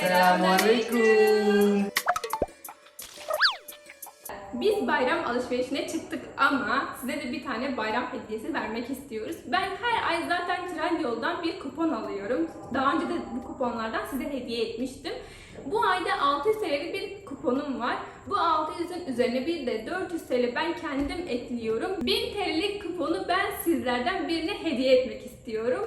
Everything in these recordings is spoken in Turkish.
Selamünaleyküm. Biz bayram alışverişine çıktık ama size de bir tane bayram hediyesi vermek istiyoruz. Ben her ay zaten Trendyol'dan bir kupon alıyorum. Daha önce de bu kuponlardan size hediye etmiştim. Bu ayda 600 TL'lik bir kuponum var. Bu 600'ün üzerine bir de 400 TL ben kendim ekliyorum. 1000 TL'lik kuponu ben sizlerden birine hediye etmek istiyorum.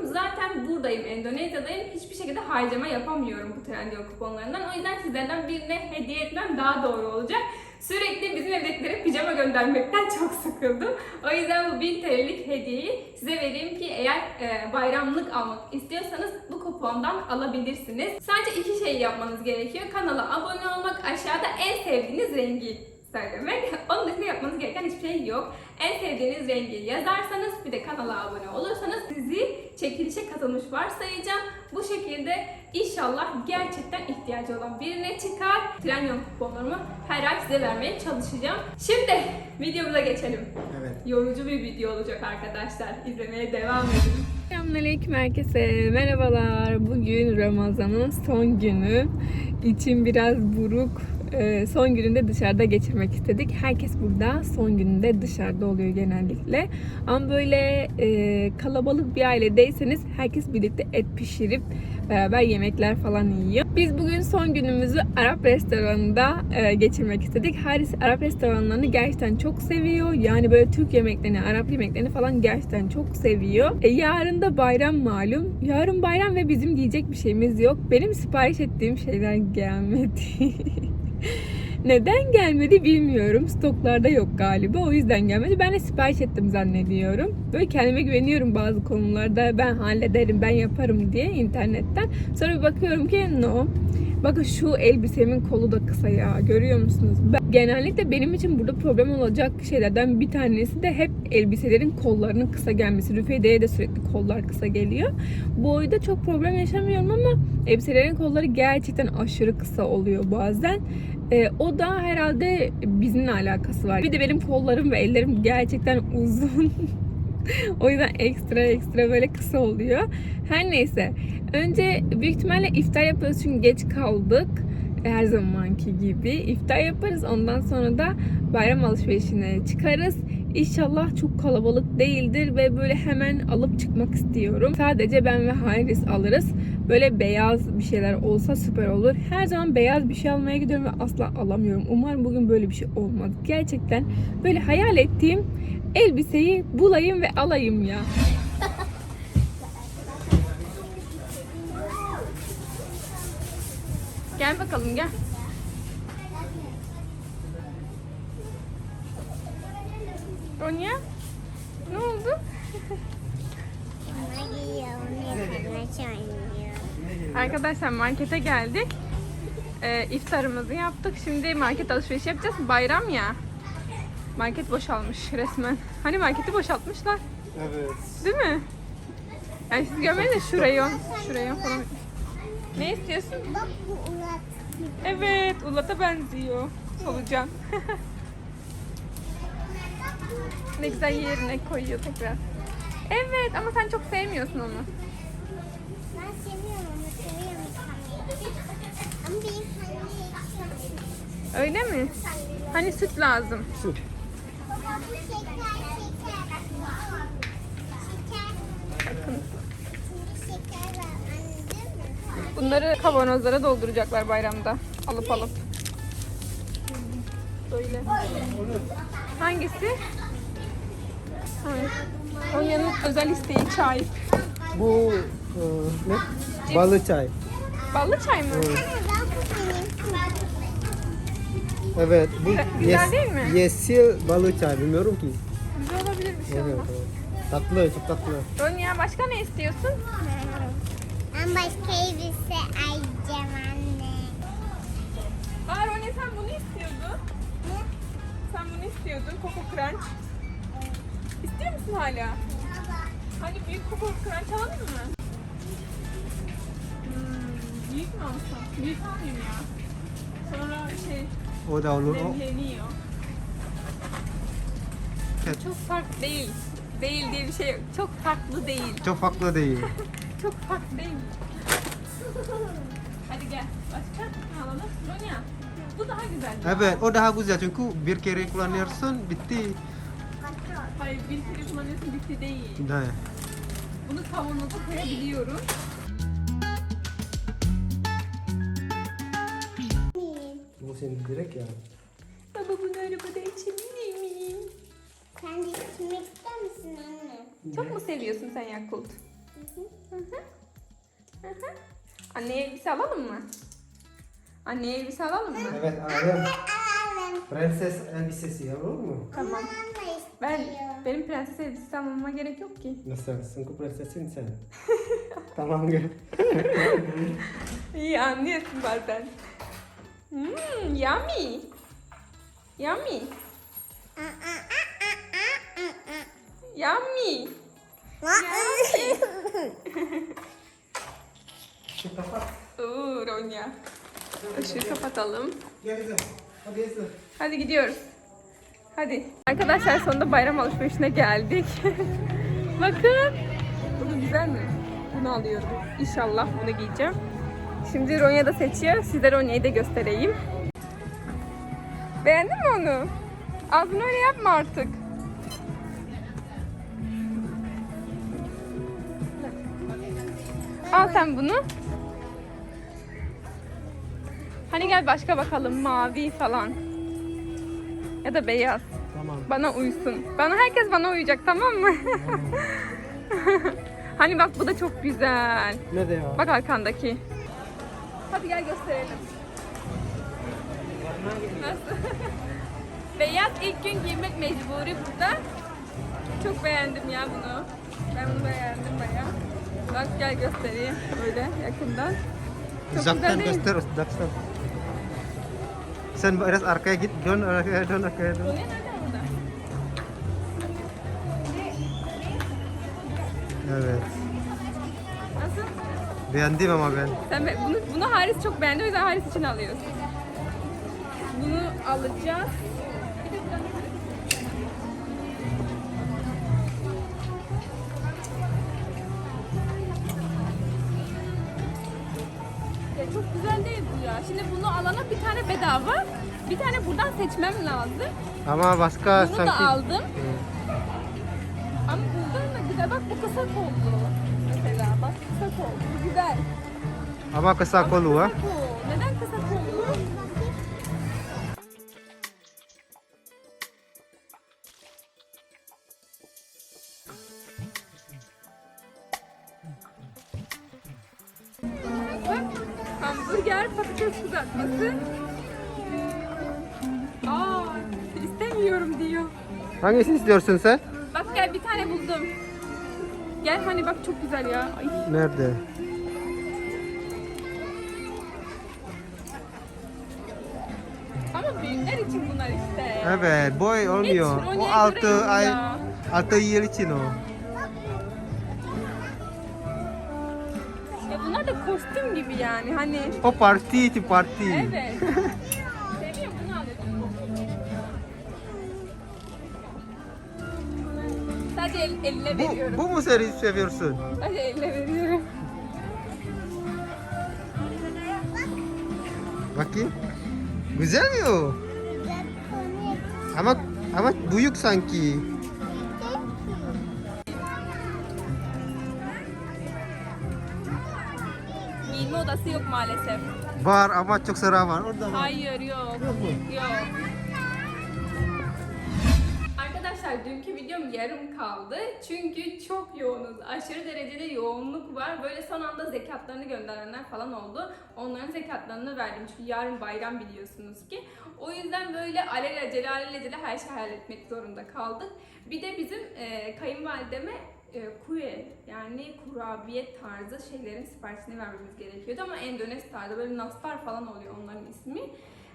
Zaten buradayım, Endonezya'dayım. Hiçbir şekilde harcama yapamıyorum bu Trendyol kuponlarından. O yüzden sizlerden birine hediye etmem daha doğru olacak. Sürekli bizim evdekilere pijama göndermekten çok sıkıldım. O yüzden bu 1000 TL'lik hediyeyi size vereyim ki eğer e, bayramlık almak istiyorsanız bu kupondan alabilirsiniz. Sadece iki şey yapmanız gerekiyor. Kanala abone olmak, aşağıda en sevdiğiniz rengi söylemek. Onun dışında yapmanız gereken hiçbir şey yok. En sevdiğiniz rengi yazarsanız bir de kanala abone olursanız sizi çekilişe katılmış varsayacağım. Bu şekilde inşallah gerçekten ihtiyacı olan birine çıkar. Trendyol kuponlarımı her ay size vermeye çalışacağım. Şimdi videomuza geçelim. Evet. Yorucu bir video olacak arkadaşlar. İzlemeye devam edin. Selamünaleyküm herkese. Merhabalar. Bugün Ramazan'ın son günü. İçim biraz buruk. Ee, Son gününde dışarıda geçirmek istedik. Herkes burada son gününde dışarıda oluyor genellikle. Ama böyle e, kalabalık bir ailedeyseniz herkes birlikte et pişirip beraber yemekler falan yiyor. Biz bugün son günümüzü Arap restoranında e, geçirmek istedik. Haris Arap restoranlarını gerçekten çok seviyor. Yani böyle Türk yemeklerini, Arap yemeklerini falan gerçekten çok seviyor. E, yarın da bayram malum. Yarın bayram ve bizim diyecek bir şeyimiz yok. Benim sipariş ettiğim şeyler gelmedi. Neden gelmedi bilmiyorum. Stoklarda yok galiba. O yüzden gelmedi. Ben de sipariş ettim zannediyorum. Böyle kendime güveniyorum bazı konularda. Ben hallederim, ben yaparım diye internetten. Sonra bir bakıyorum ki no. Bakın şu elbisemin kolu da kısa ya. Görüyor musunuz? Ben, genellikle benim için burada problem olacak şeylerden bir tanesi de hep elbiselerin kollarının kısa gelmesi. Rüfeyde'ye de sürekli kollar kısa geliyor. Bu oyda çok problem yaşamıyorum ama elbiselerin kolları gerçekten aşırı kısa oluyor bazen. Ee, o da herhalde bizimle alakası var. Bir de benim kollarım ve ellerim gerçekten uzun. o yüzden ekstra ekstra böyle kısa oluyor. Her neyse. Önce büyük ihtimalle iftar yapıyoruz çünkü geç kaldık. Her zamanki gibi. iftar yaparız. Ondan sonra da bayram alışverişine çıkarız. İnşallah çok kalabalık değildir ve böyle hemen alıp çıkmak istiyorum. Sadece ben ve Hayris alırız. Böyle beyaz bir şeyler olsa süper olur. Her zaman beyaz bir şey almaya gidiyorum ve asla alamıyorum. Umarım bugün böyle bir şey olmaz. Gerçekten böyle hayal ettiğim elbiseyi bulayım ve alayım ya. Gel bakalım gel. Ronya? Ne oldu? Ona giyiyor, onu oynuyor. Arkadaşlar markete geldik. Ee, iftarımızı yaptık. Şimdi market alışveriş yapacağız. Bayram ya. Market boşalmış resmen. Hani marketi boşaltmışlar. Evet. Değil mi? Yani siz görmediniz de şu reyon, şu reyon falan. Ne istiyorsun? Bak bu ulat. Evet, Ulat'a benziyor. Solucan. ne güzel yerine koyuyor tekrar. Evet ama sen çok sevmiyorsun onu. Öyle mi? Hani süt lazım. Süt. Bakın. Bunları kavanozlara dolduracaklar bayramda. Alıp alıp. Böyle. Hangisi? Evet. Konya'nın özel isteği çay. Bu e, ne? Balı çay. Ballı çay mı? Evet. Evet. Bu Güzel değil mi? yeşil balı çay. Bilmiyorum ki. Güzel olabilir bir şey Evet. olmaz. evet. Tatlı, çok tatlı. Ronya başka ne istiyorsun? Ben başka elbise alacağım anne. Aa Ronya sen bunu istiyordun. Sen bunu istiyordun. Coco Crunch. İstiyor musun hala? Hani büyük Coco Crunch alalım mı? Hmm, büyük mü alsam? Büyük almayayım ya. Sonra şey O da olur. O, demleniyor. Evet. Çok farklı değil. Değil diye bir şey yok. Çok farklı değil. çok farklı değil. Çok farklı değil. Hadi gel. Başka ne alalım? Ronya. Bu daha güzel. Evet, o daha güzel çünkü bir kere kullanıyorsun bitti. Hayır bir kere kullanıyorsun bitti değil. Dah. Bunu kavanoza koyabiliyorum. Senin direkt ya. Baba bunu arabada içebilir miyim? Sen de içmek ister misin anne? Çok mu seviyorsun sen Yakult? Hı hı. Hı hı. Anneye elbise alalım mı? Anneye elbise alalım mı? Evet, Adem. Alalım. Prenses elbisesi olur mu? Tamam. Anne istiyor. Ben benim prenses elbisesi almama gerek yok ki. Nasıl? Çünkü prensesin sen. tamam gel. İyi anlıyorsun bazen. Hmm, yummy. Yummy. Yummy. Şu kapat. Oo Ronya. Işığı kapatalım. Gel kızım. Hadi gidiyoruz. Hadi. Arkadaşlar sonunda bayram alışverişine geldik. Bakın. Bu güzel mi? Bunu alıyorum. İnşallah bunu giyeceğim. Şimdi Ronya da seçiyor. Size Ronya'yı da göstereyim. Beğendin mi onu? Ağzını öyle yapma artık. Al sen bunu. Hani gel başka bakalım mavi falan. Ya da beyaz. Tamam. Bana uysun. Bana herkes bana uyacak tamam mı? hani bak bu da çok güzel. Ne de ya? Bak arkandaki. Hadi gel gösterelim. Nasıl? Beyaz ilk gün giymek mecburi burada. Çok beğendim ya bunu. Ben bunu beğendim baya. Bak gel göstereyim öyle yakından. Çok güzel Uzaktan değil mi? göster, uzaktan. Sen biraz arkaya git, dön arkaya dön arkaya dön. Ronya nerede burada? Evet. Beğendim ama ben. Sen be- bunu, bunu Haris çok beğendi o yüzden Haris için alıyoruz. Bunu alacağız. Ya çok güzel değil bu ya. Şimdi bunu alana bir tane bedava. Bir tane buradan seçmem lazım. Ama başka Bunu sanki... da aldım. Ama kısa kolu ha. Neden kısa kollu? Bak, hamburger patates kızartması. Aa, istemiyorum diyor. Hangisini istiyorsun sen? Bak gel bir tane buldum. Gel hani bak çok güzel ya. Ay. Nerede? Büyükler için bunlar işte. Evet, boy olmuyor. O altı göre ay, ya. altı yıl için o. Ya bunlar da kostüm gibi yani hani. O parti için parti. Evet. Seviyorum bunu alıyorum. Sadece el, eline veriyorum. Bu, bu mu seni seviyorsun? Sadece eline veriyorum. Bakayım. Güzel mi o? Ama ama büyük sanki. Giyinme odası yok maalesef. Var ama çok sıra var. Orada var. Hayır yok. Yok mu? Yok. Arkadaşlar dünkü videom yarım kaldı. Çünkü çok yoğunuz. Aşırı derecede yoğunluk var. Böyle son anda zekatlarını gönderenler falan oldu. Onların zekatlarını verdim. Çünkü yarın bayram biliyorsunuz ki. O yüzden böyle alelacele alelacele her şeyi halletmek zorunda kaldık. Bir de bizim e, kayınvalideme e, kuye yani kurabiye tarzı şeylerin siparişini vermemiz gerekiyordu ama Endonez tarzı böyle nastar falan oluyor onların ismi.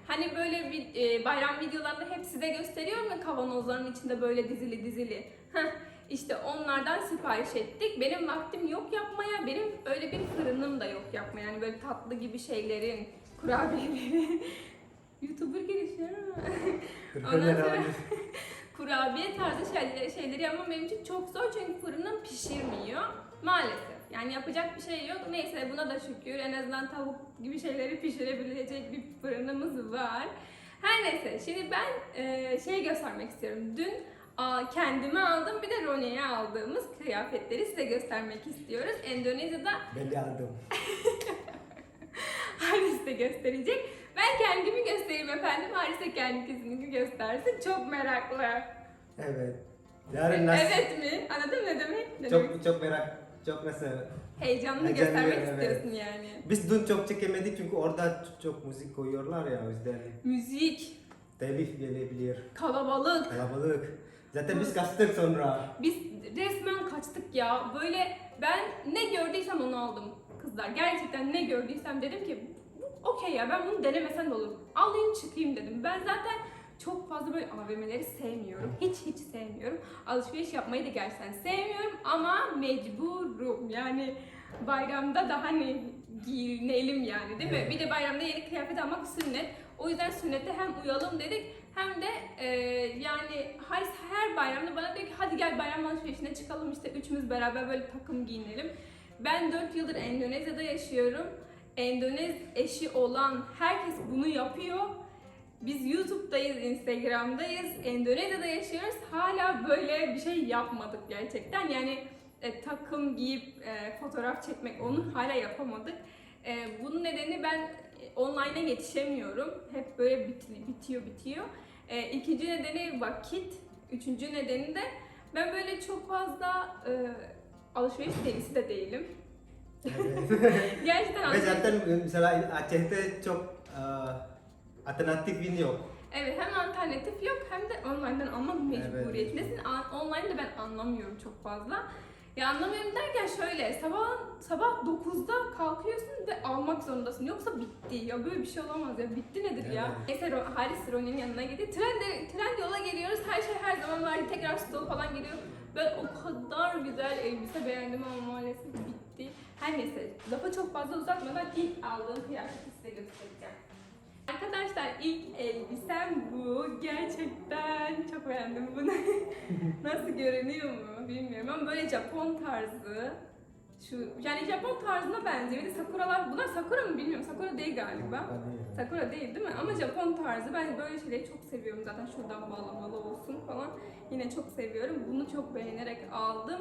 Hani böyle bir e, bayram videolarında hep size gösteriyorum ya kavanozların içinde böyle dizili dizili. Heh, işte onlardan sipariş ettik. Benim vaktim yok yapmaya. Benim öyle bir fırınım da yok yapmaya. Yani böyle tatlı gibi şeylerin, kurabiyeleri. YouTuber girişi. Ondan sonra kurabiye tarzı şeyleri, şeyleri yapmam benim için çok zor çünkü fırınım pişirmiyor. Maalesef. Yani yapacak bir şey yok. Neyse buna da şükür. En azından tavuk gibi şeyleri pişirebilecek bir fırınımız var. Her neyse şimdi ben e, şey göstermek istiyorum. Dün a, kendime aldım bir de Rone'ye aldığımız kıyafetleri size göstermek istiyoruz. Endonezya'da Ben de aldım. Haris de gösterecek. Ben kendimi göstereyim efendim. Haris de kendisini göstersin. Çok meraklı. Evet. Yarın nasıl? Evet mi? Anladın mı ne demek? Ne demek? Çok çok merak, çok? Heyecanlı Heyecanlı, göstermek evet. istiyorsun yani. Biz dün çok çekemedik çünkü orada çok müzik koyuyorlar ya o yüzden Müzik, telif gelebilir. kalabalık. Kalabalık. Zaten biz kaçtık sonra. Biz resmen kaçtık ya. Böyle ben ne gördüysem onu aldım kızlar. Gerçekten ne gördüysem dedim ki "Bu okey ya ben bunu denemesem de olur. Alayım çıkayım dedim. Ben zaten çok fazla böyle AVM'leri sevmiyorum. Hiç hiç sevmiyorum. Alışveriş yapmayı da gerçekten sevmiyorum ama mecburum. Yani bayramda da hani giyinelim yani değil mi? Evet. Bir de bayramda yeni kıyafet almak sünnet. O yüzden sünnete hem uyalım dedik hem de e, yani her, her bayramda bana diyor ki hadi gel bayram alışverişine çıkalım işte üçümüz beraber böyle takım giyinelim. Ben 4 yıldır Endonezya'da yaşıyorum. Endonez eşi olan herkes bunu yapıyor. Biz YouTube'dayız, Instagram'dayız, Endonezya'da yaşıyoruz. Hala böyle bir şey yapmadık gerçekten. Yani e, takım giyip e, fotoğraf çekmek onu hala yapamadık. E, bunun nedeni ben e, online'a yetişemiyorum. Hep böyle bit- bitiyor bitiyor. E, ikinci nedeni vakit. Üçüncü nedeni de ben böyle çok fazla e, alışveriş delisi de değilim. Gerçekten Ve zaten mesela Aceh'te çok uh, alternatif yok. Evet hem alternatif yok hem de online'dan almak mecburiyetindesin. An- Online'da ben anlamıyorum çok fazla. Ya anlamıyorum derken şöyle sabah sabah 9'da kalkıyorsun ve almak zorundasın. Yoksa bitti. Ya böyle bir şey olamaz ya. Bitti nedir ya? Evet. Neyse Ro- Haris Ronnie'nin yanına gitti. Trend, trend yola geliyoruz. Her şey her zaman var. Tekrar stoğu falan geliyor. Ben o kadar güzel elbise beğendim ama maalesef bitti. Her neyse lafı çok fazla uzatmadan ilk aldığım kıyafeti size göstereceğim. Arkadaşlar ilk elbisem bu. Gerçekten çok beğendim bunu. Nasıl görünüyor mu bilmiyorum ama böyle Japon tarzı. Şu yani Japon tarzına benziyor. Bir de sakuralar bunlar sakura mı bilmiyorum. Sakura değil galiba. Sakura değil değil mi? Ama Japon tarzı. Ben böyle şeyleri çok seviyorum zaten. Şuradan bağlamalı olsun falan. Yine çok seviyorum. Bunu çok beğenerek aldım.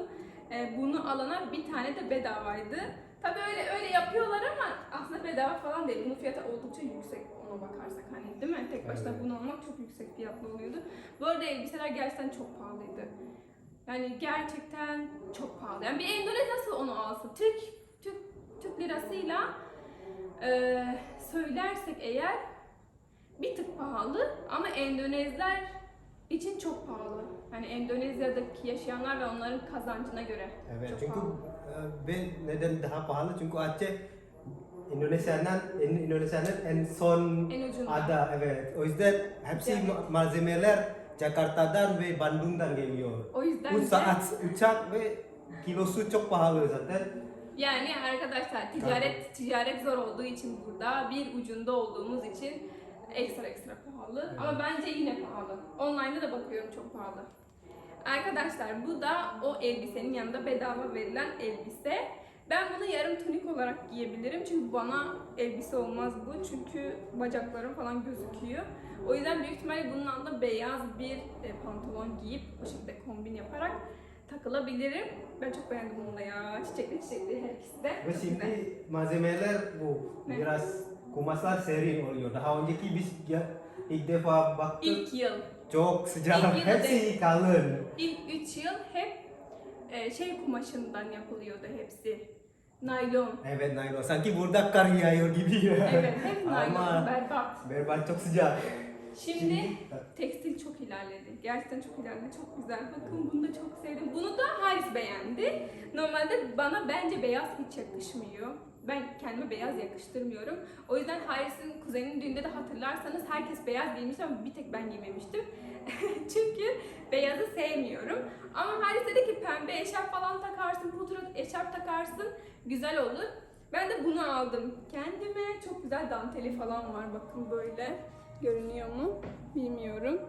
Ee, bunu alana bir tane de bedavaydı. Tabii öyle öyle yapıyorlar ama aslında bedava falan değil. Bunun fiyatı oldukça yüksek ona bakarsak hani değil mi? Tek başına Evet. bunu almak çok yüksek fiyatlı oluyordu. Bu arada elbiseler gerçekten çok pahalıydı. Yani gerçekten çok pahalı. Yani bir Endonez nasıl onu alsın? Türk Türk Türk lirasıyla e, söylersek eğer bir tık pahalı ama Endonezler için çok pahalı. Yani Endonezya'daki yaşayanlar ve onların kazancına göre Evet çok çünkü pahalı. uh, ve neden daha pahalı çünkü Aceh Indonesia'nın in- Indonesia'nın en son En ucunda. ada evet. O yüzden hepsi ma- malzemeler Jakarta'dan ve Bandung'dan geliyor. O yüzden Bu de saat uçak ve kilosu çok pahalı zaten. yani arkadaşlar ticaret ticaret zor olduğu için burada bir ucunda olduğumuz için ekstra ekstra pahalı. Ama bence yine pahalı. Online'da da bakıyorum çok pahalı. Arkadaşlar bu da o elbisenin yanında bedava verilen elbise. Ben bunu yarım tunik olarak giyebilirim çünkü bana elbise olmaz bu çünkü bacaklarım falan gözüküyor. O yüzden büyük ihtimalle bunun altında beyaz bir e, pantolon giyip bu şekilde kombin yaparak takılabilirim. Ben çok beğendim bunu da ya. Çiçekli çiçekli her ikisi de. Ve güzel. şimdi malzemeler bu Ne? biraz kumaslar serin oluyor. Daha önceki biz ya, ilk defa baktık İlk yıl, çok sıcak. İlk Hepsi kalın. ilk 3 yıl hep e, şey kumaşından yapılıyordu hepsi. Naylon. Evet naylon. Sanki burada kar yağıyor gibi ya. Evet, hep naylon. Ama Berbat. berbat çok sıcak. Şimdi tekstil çok ilerledi. Gerçekten çok ilerledi. Çok güzel. Bakın bunu da çok sevdim. Bunu da Haris beğendi. Normalde bana bence beyaz hiç yakışmıyor. Ben kendime beyaz yakıştırmıyorum. O yüzden Haris'in kuzeninin düğünde de hatırlarsanız herkes beyaz giymişti ama bir tek ben giymemiştim. Çünkü beyazı sevmiyorum. Ama Haris dedi ki pembe eşarp falan takarsın, pudra eşarp takarsın. Güzel olur. Ben de bunu aldım. Kendime çok güzel danteli falan var. Bakın böyle. Görünüyor mu? Bilmiyorum.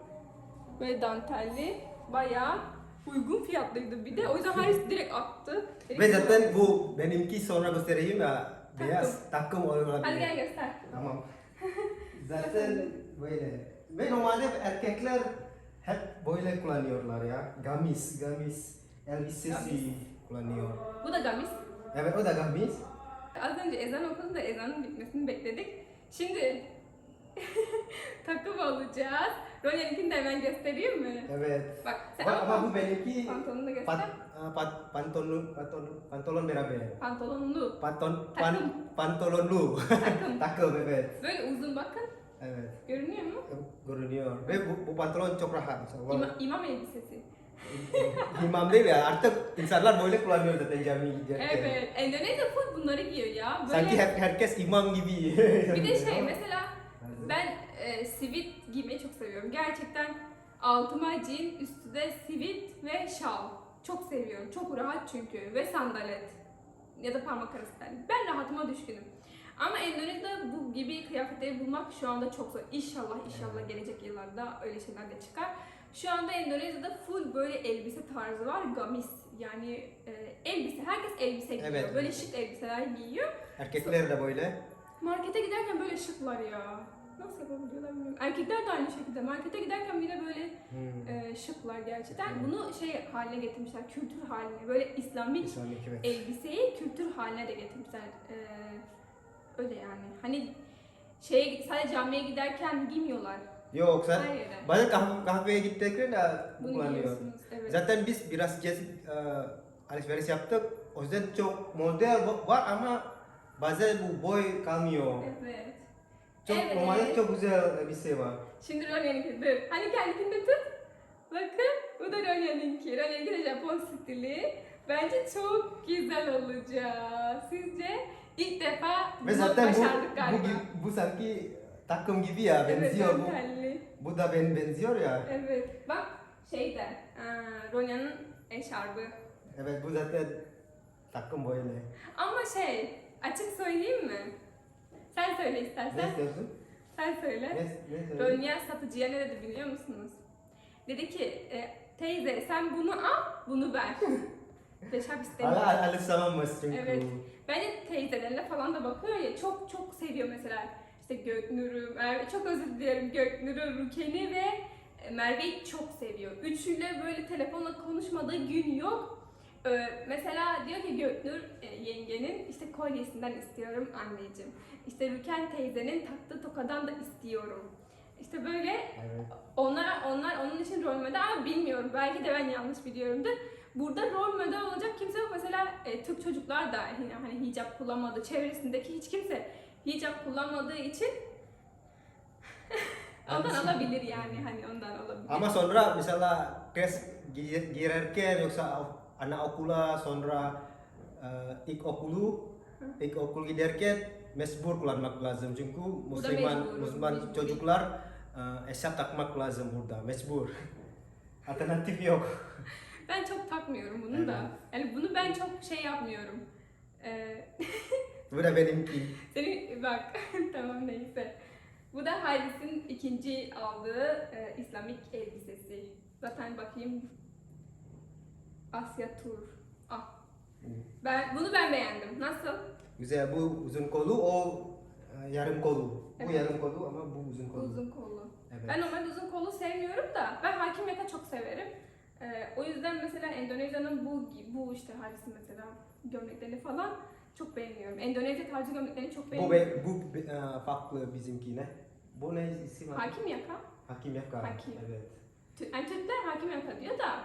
Böyle dantelli. Bayağı uygun fiyatlıydı bir de. O yüzden Haris direkt attı. Ve zaten bu benimki sonra göstereyim ya beyaz takım olabilir. Hadi gel göster. Tamam. Zaten böyle. Ve normalde erkekler hep böyle kullanıyorlar ya. Gamis, gamis, elbisesi Gamis. kullanıyor. Bu da gamis. Evet o da gamis. Az önce ezan okudu da ezanın bitmesini bekledik. Şimdi takım olacağız. Ronya'nınkini de hemen göstereyim mi? Evet. Bak sen Ama, ama bu benimki pantolonunu da göster. pat, uh, pat, pantolon, pantolon, pantolon beraber. Pantolonlu. Panton, Takım. pan, pantolonlu. Takım. Takım evet. Böyle uzun bakın. Evet. Görünüyor mu? Görünüyor. Ve bu, bu pantolon çok rahat. İma, imam elbisesi. İmam değil ya artık insanlar böyle kullanıyor zaten cami giderken. Evet. Endonezya full bunları giyiyor ya. Böyle Sanki her, herkes imam gibi. bir de şey mesela ben e, sivit giymeyi çok seviyorum. Gerçekten altıma jean, üstü de sivit ve şal. Çok seviyorum. Çok rahat çünkü ve sandalet. Ya da parmak arası terlik. Ben rahatıma düşkünüm. Ama Endonezya'da bu gibi kıyafetleri bulmak şu anda çok zor. İnşallah inşallah gelecek yıllarda öyle şeyler de çıkar. Şu anda Endonezya'da full böyle elbise tarzı var. Gamis yani e, elbise. Herkes elbise giyiyor. Evet. Böyle şık elbiseler giyiyor. Erkekler de böyle. Markete giderken böyle şıklar ya. Nasıl yapabiliyorlar bilmiyorum. Erkekler de aynı şekilde. Markete giderken bile böyle Hmm. e, şıklar gerçekten. Bunu şey haline getirmişler, kültür haline. Böyle İslamik İslamik evet. elbiseyi kültür haline de getirmişler. E, öyle yani. Hani şeye sadece camiye giderken giymiyorlar. Yok sen yere. bazen kahve, kahveye gittiklerinde de Bunu kullanıyor. giyiyorsunuz. Evet. Zaten biz biraz gez uh, alışveriş yaptık. O yüzden çok model var ama bazen bu boy kalmıyor. Evet. Çok Evet. normalde çok güzel elbise var. Şimdi Ronya'nınki dur. Hani kendikini de tut. Bakın bu da Ronya'nınki. Ronya'nınki de Japon stili. Bence çok güzel olacak. Sizce? İlk defa Ve bunu zaten bu, başardık bu, galiba. gi- bu sanki takım gibi ya evet, benziyor bu. dantelli. Bu da ben benziyor ya. Evet. Bak şeyde aa, Ronya'nın eşarbı. Evet bu zaten takım böyle. Ama şey açık söyleyeyim mi? Sen söyle Ne istersen. istiyorsun? Sen söyle. Ne, ne? Ronya satıcıya ne dedi biliyor musunuz? Dedi ki e, teyze sen bunu al bunu ver. Beşer istemiyor. Hala alışamamış çünkü. Evet. Bence teyzelerine falan da bakıyor ya çok çok seviyor mesela işte Göknur'u, Merve, çok özür dilerim Göknur'u, Ruken'i ve e, Merve'yi çok seviyor. Üçüyle böyle telefonla konuşmadığı gün yok. Ee, mesela diyor ki Göknur e, yengenin işte kolyesinden istiyorum anneciğim. İşte Rüken teyzenin taktığı tokadan da istiyorum. İşte böyle Evet. onlar onlar onun için rol model ama bilmiyorum. Belki de ben yanlış biliyorumdur. Burada rol model olacak kimse yok. Mesela e, Türk çocuklar da yine hani hicap kullanmadı. Çevresindeki hiç kimse hicap kullanmadığı için ondan Anladım. alabilir yani hani ondan alabilir. Ama sonra misalnya kes gi- girerken yoksa anak okula sonra uh, ilk okulu ilk okul giderken mecbur kullanmak lazım çünkü Müslüman Müslüman çocuklar uh, eşya takmak lazım burada mecbur. Alternatif yok. Ben çok takmıyorum bunu da. Evet. Yani bunu ben çok şey yapmıyorum. Ee, Bu da benimki. Senin bak tamam neyse. Bu da Haris'in ikinci aldığı e, İslamik elbisesi. Zaten bakayım Asya Tur. Ah. Ben bunu ben beğendim. Nasıl? Güzel bu uzun kolu o uh, yarım kolu. Bu Evet. yarım kolu ama bu uzun kolu. Uzun kollu. Evet. Ben normalde uzun kollu sevmiyorum da ben hakim yaka çok severim. E, o yüzden mesela Endonezya'nın bu bu işte Haris'in mesela gömleklerini falan çok beğeniyorum. Endonezya tarzı gömleklerini çok Bu beğeniyorum. be, bu be- uh, farklı bizimkine. Bu ne isim? Hakim yaka. Hakim Yaka. Hakim. Evet. Tü- Yani Türkler hakim yaka diyor da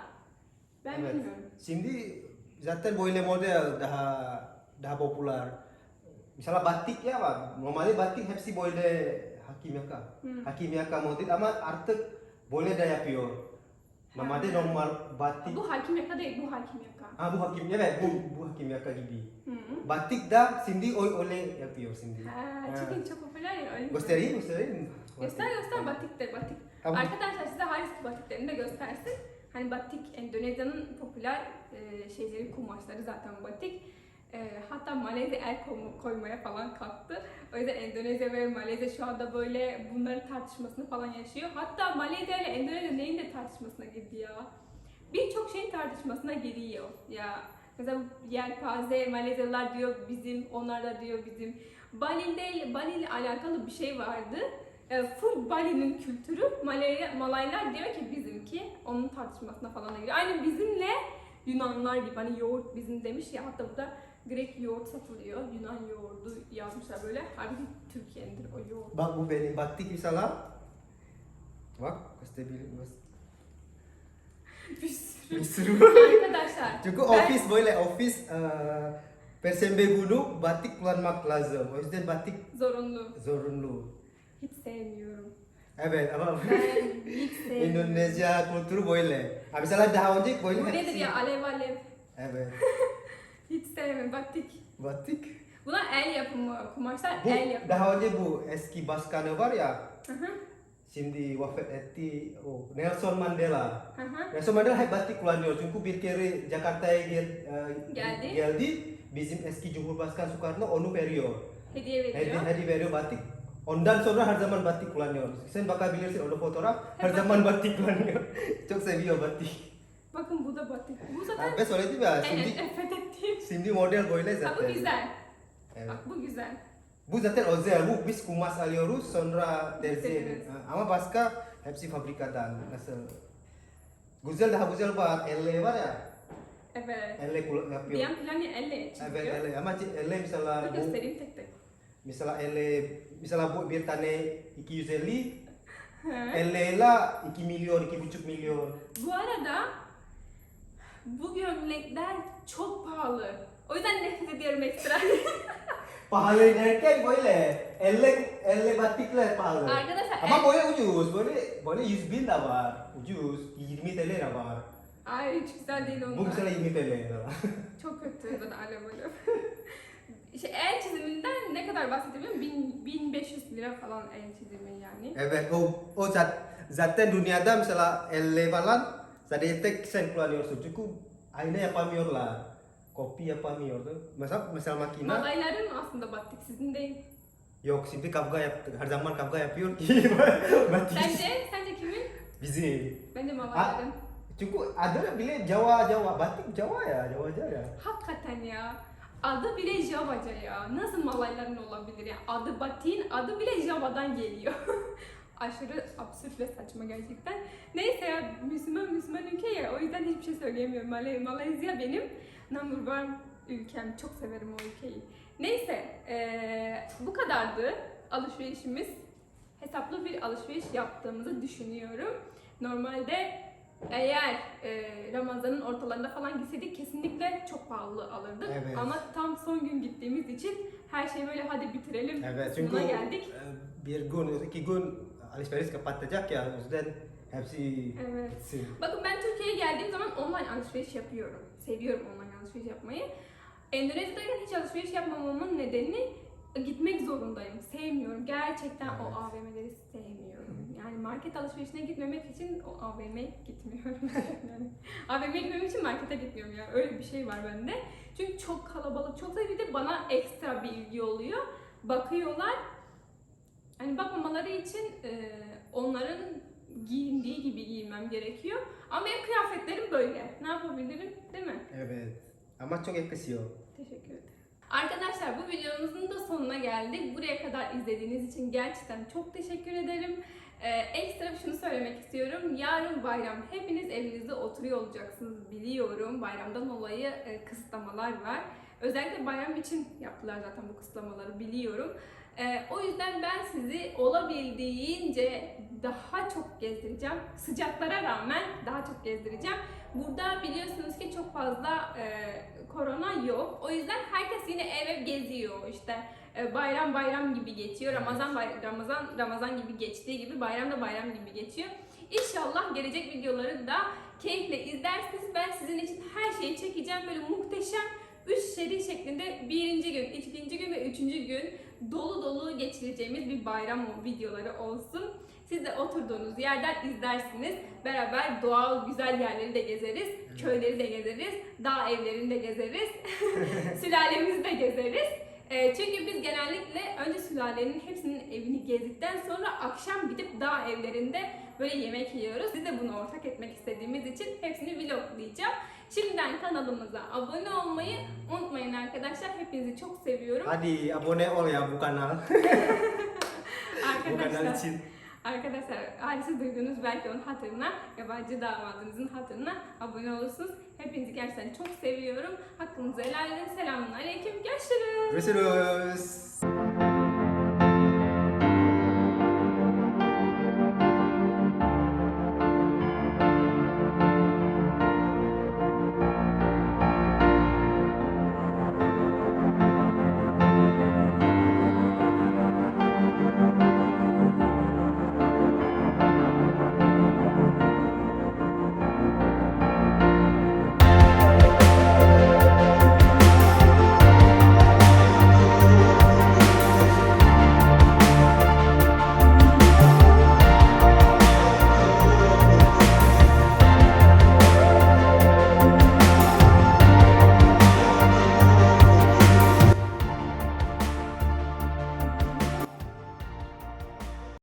ben Evet. bilmiyorum. Şimdi zaten böyle model daha daha popüler. Misalnya batik ya var. Normalde batik hepsi böyle hakim yaka. Hmm. Hakim yaka model ama artık böyle de yapıyor. Normalde normal batik. Bu hakim yaka değil, bu hakim yaka. Ha bu hakim evet bu bu hakim yaka gibi. Hı. Batik da şimdi öyle öyle yapıyor şimdi. Ha, Ha. çünkü çok popüler ya. Göstereyim göstereyim. Göster göster batik de batik. Tamam. Arkadaşlar size Haris batiklerini de göstersin. Hani batik Endonezya'nın popüler e, şeyleri kumaşları zaten batik. E, hatta Malezya el koyma- koymaya falan kalktı. O yüzden Endonezya ve Malezya şu anda böyle bunların tartışmasını falan yaşıyor. Hatta Malezya ile Endonezya neyin de tartışmasına girdi ya. birçok şeyin tartışmasına giriyor. Ya mesela yelpaze, Malezyalılar diyor bizim, onlar da diyor bizim. Bali'de, Bali ile alakalı bir şey vardı. E, full Bali'nin kültürü, Malay, Malaylar diyor ki bizimki, onun tartışmasına falan da giriyor. Aynı bizimle Yunanlar gibi hani yoğurt bizim demiş ya hatta burada Grek yoğurt satılıyor. Yunan yoğurdu yazmışlar böyle. Halbuki Türkiye'nindir o yoğurt. Bak bu benim batik misalnya. Bak, gösterebilirim. Bir sürü. Bir sürü. Arkadaşlar. Çünkü ben- ofis böyle ofis uh, Persembe Gunung batik kullanmak lazım. O yüzden batik Zorunlu. zorunlu. Hiç sevmiyorum. Evet ama Ben. Indonesia kültürü böyle. Ha, misalnya daha önce böyle Bu nedir ya alev alev. Evet. Hiç sevmiyorum. Batik. Batik. Buna el yapımı kumaşlar Bu el yapımı. daha önce bu eski başkanı var ya. Hı hı, Şimdi wafat etti oh, Nelson Mandela. hı hı. Nelson Mandela hep batik kullanıyor çünkü bir kere Jakarta'ya gel, e, Geldi. geldi. Bizim eski Cumhurbaşkanı Soekarno onu veriyor. Hediye Hediye, veriyor. hediye veriyor batik. Ondan sonra her zaman batik kullanıyor. Sen bakabilirsin orada fotoğraf. Her Hep zaman batik kullanıyor. Çok seviyor batik. Bakın bu da batik. Bu zaten Ben söyledim ya şimdi, nefret ettiğim. Şimdi model böyle Ha, zaten. bu güzel. Evet. Bak bu güzel. Bu zaten özel. Bu biz kumaş alıyoruz sonra terzi. Ama başka hepsi fabrikadan. Nasıl? Güzel daha güzel var. Elle var ya. Evet. Elle kul- yapıyor. Diyen planı elle çiziyor. Evet elle. Ama elle misalnya bu göstereyim tek tek. misalnya elle misalnya bu bir tane 250 Hı. elle la 2 milyon 2,5 milyon. Bu arada bu gömlekler çok pahalı. O yüzden nefret ediyorum ekstra. Pahalı derken böyle. Elle elle batikler pahalı. Arkadaşlar Ama el- böyle ucuz. Böyle böyle 100 bin de var. Ucuz. 20 TL de var. Ay hiç güzel değil onlar. Bu misalnya 20 TL de var. Çok kötü zaten alev. İşte el çiziminden ne kadar bahsedebilirim? Bin- 1500 lira falan el çizimi yani. Evet, o, o zat, zaten dünyada misalnya elle falan sadece tek sen kullanıyorsun çünkü ayna yapamıyorlar. Kopi yapamıyordu. Mesela, mesela makine Malayların aslında battık sizin değil. yok şimdi kavga yaptı. Her zaman kavga yapıyor ki. Sence, sence kimin? Bizi. Bence malayların. Çünkü ada bile Jawa Jawa batik Jawa ya Jawa ya. Hakikaten ya. Adı bile Javaca ya. Nasıl malayların olabilir ya? Adı Batin, adı bile Java'dan geliyor. Aşırı absürt ve saçma gerçekten. Neyse ya Müslüman Müslüman ülke ya o yüzden hiçbir şey söyleyemiyorum. Malay Malezya benim number one ülkem. Çok severim o ülkeyi. Neyse eee, bu kadardı alışverişimiz. Hesaplı bir alışveriş yaptığımızı düşünüyorum. Normalde eğer e, Ramazan'ın ortalarında falan gitseydik kesinlikle çok pahalı alırdık. Evet. Ama tam son gün gittiğimiz için her şey böyle hadi bitirelim Evet çünkü geldik. bir gün iki gün alışveriş kapatacak ya o yüzden hepsi Evet. bitsin. Bakın ben Türkiye'ye geldiğim zaman online alışveriş yapıyorum. Seviyorum online alışveriş yapmayı. Endonezya'dayken hiç alışveriş yapmamamın nedeni gitmek zorundayım. Sevmiyorum. Gerçekten o Evet. AVM'leri sevmiyorum. Yani market alışverişine gitmemek için o AVM'ye gitmiyorum. yani AVM'ye gitmem için markete gitmiyorum ya. Öyle bir şey var bende. Çünkü çok kalabalık, çok sayıda bir de bana ekstra bir ilgi oluyor. Bakıyorlar. Hani bakmamaları için e, onların giyindiği gibi giyinmem gerekiyor. Ama benim kıyafetlerim böyle. Ne yapabilirim? Değil mi? Evet. Ama çok yakışıyor. Teşekkür ederim. Arkadaşlar bu videomuzun da sonuna geldik. Buraya kadar izlediğiniz için gerçekten çok teşekkür ederim. Ee, ekstra şunu söylemek istiyorum. Yarın bayram. Hepiniz evinizde oturuyor olacaksınız biliyorum. Bayramdan dolayı e, kısıtlamalar var. Özellikle bayram için yaptılar zaten bu kısıtlamaları biliyorum. Ee, o yüzden ben sizi olabildiğince daha çok gezdireceğim. Sıcaklara rağmen daha çok gezdireceğim. Burada biliyorsunuz ki çok fazla e, korona yok. O yüzden herkes yine ev ev geziyor. İşte e, bayram bayram gibi geçiyor. Ramazan bay- Ramazan Ramazan gibi geçtiği gibi bayram da bayram gibi geçiyor. İnşallah gelecek videoları da keyifle izlersiniz. Ben sizin için her şeyi çekeceğim. Böyle muhteşem 3 seri şeklinde birinci gün, ikinci gün ve üçüncü gün dolu dolu geçireceğimiz bir bayram videoları olsun. Siz de oturduğunuz yerden izlersiniz. Beraber doğal güzel yerleri de gezeriz. Köyleri de gezeriz. Dağ evlerini de gezeriz. Sülalemizi de gezeriz. Ee, çünkü biz genellikle önce sülalenin hepsinin evini gezdikten sonra akşam gidip dağ evlerinde böyle yemek yiyoruz. Biz de bunu ortak etmek istediğimiz için hepsini vloglayacağım. Şimdiden kanalımıza abone olmayı unutmayın arkadaşlar. Hepinizi çok seviyorum. Hadi abone ol ya bu kanal. bu kanal Arkadaşlar, için. arkadaşlar ailesi duyduğunuz belki onun hatırına, yabancı damadınızın hatırına abone olursunuz. Hepinizi gerçekten çok seviyorum. Hakkınızı helal edin. Selamun aleyküm. Görüşürüz. Görüşürüz.